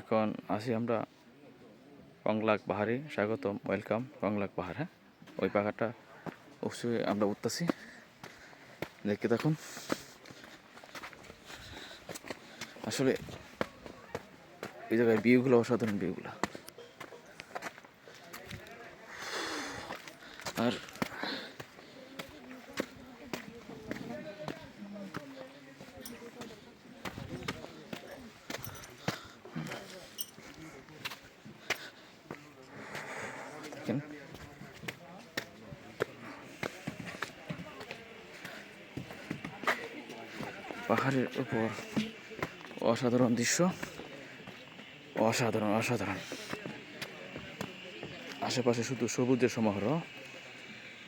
এখন আছি আমরা কংলাক পাহাড়ে। স্বাগতম ওয়েলকাম কংলাক পাহাড় হ্যাঁ? ওই পাহাড়টা অবশ্যই আমরা উঠতেছি। দেখতে থাকুন। আসলে এই জায়গায় ভিউগুলো, অসাধারণ ভিউগুলো। আর দেখেন পাহাড়ের উপর অসাধারণ দৃশ্য অসাধারণ অসাধারণ আশেপাশে শুধু সবুজের সমারোহ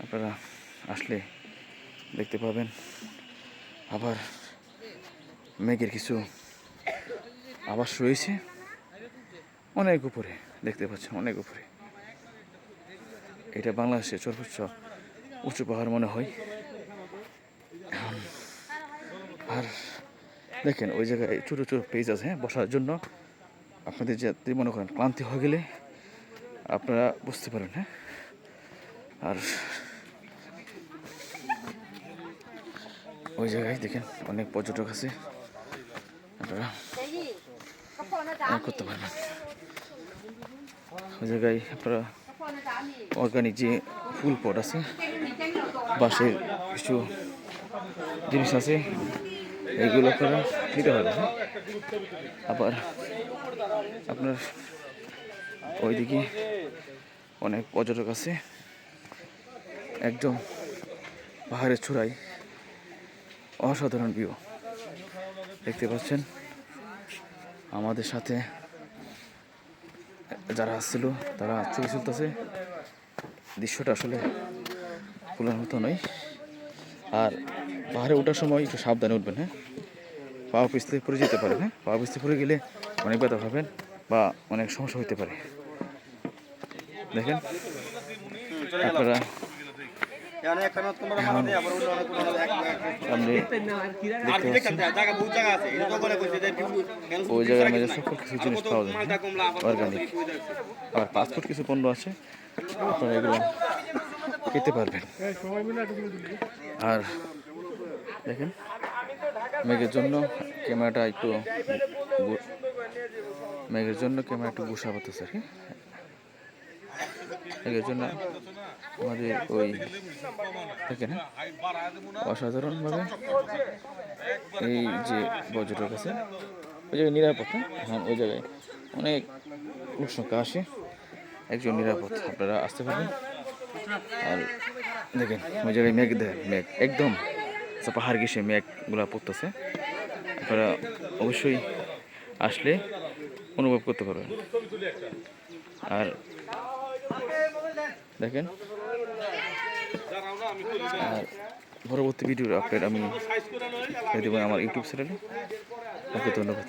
আপনারা আসলে দেখতে পাবেন আবার মেঘের কিছু আবাস রয়েছে অনেক উপরে দেখতে পাচ্ছেন অনেক উপরে এটা বাংলাদেশের সর্বোচ্চ উঁচু পাহাড় মনে হয়। আর দেখেন, ওই জায়গায় ছোটো ছোটো পেজ আছে হ্যাঁ বসার জন্য আপনাদের যদি মনে করেন ক্লান্তি হয়ে গেলে আপনারা বুঝতে পারেন হ্যাঁ। আর ওই জায়গায় দেখেন অনেক পর্যটক আছে। আপনারা করতে পারবেন ওই জায়গায় আপনারা অর্গানিক যে ফুল পট আছে বাঁশের কিছু জিনিস আছে এইগুলো আপনারা নিতে পারবেন হ্যাঁ? আবার আপনার ওইদিকে অনেক পর্যটক আছে, একদম পাহাড়ের চূড়ায়, অসাধারণ ভিউ দেখতে পাচ্ছেন আমাদের সাথে যারা আসছিল, তারা ছবি তুলতেছে দৃশ্যটা আসলে তোলার মতো নয়। আর পাহাড়ে ওঠার সময় একটু সাবধানে উঠবেন হ্যাঁ? পা পিছতে পড়ে যেতে পারেন হ্যাঁ? পা পিছতে পড়ে গেলে অনেক ব্যথা পাবেন বা অনেক সমস্যা হতে পারে। দেখেন, আপনারা ওই জায়গার মধ্যে সকল কিছু জিনিস পাওয়া যায়। অর্গানিক আর পাসপোর্ট কিছু পণ্য আছে আপনারা এগুলো খেতে পারবেন। আর দেখেন মেঘের জন্য ক্যামেরাটা একটু মেঘের জন্য ক্যামেরা একটু গুসা পাতেছে আর কি। মেঘের জন্য আমাদের ওই দেখেন হ্যাঁ, অসাধারণভাবে এই যে পর্যটক আছে ওই জায়গায় নিরাপদ হ্যাঁ? ওই জায়গায় অনেক লোক আসে। একজন নিরাপদ আপনারা আসতে পারবেন। আর দেখেন ওই জায়গায় মেঘ দেখেন মেঘ একদম পাহাড় ঘেসে মেঘগুলা পড়তেছে। আপনারা অবশ্যই আসলে অনুভব করতে পারবেন। আর দেখেন আর পরবর্তী ভিডিওর আপডেট আমি দেবো আমার ইউটিউব চ্যানেলে ওকে ধন্যবাদ।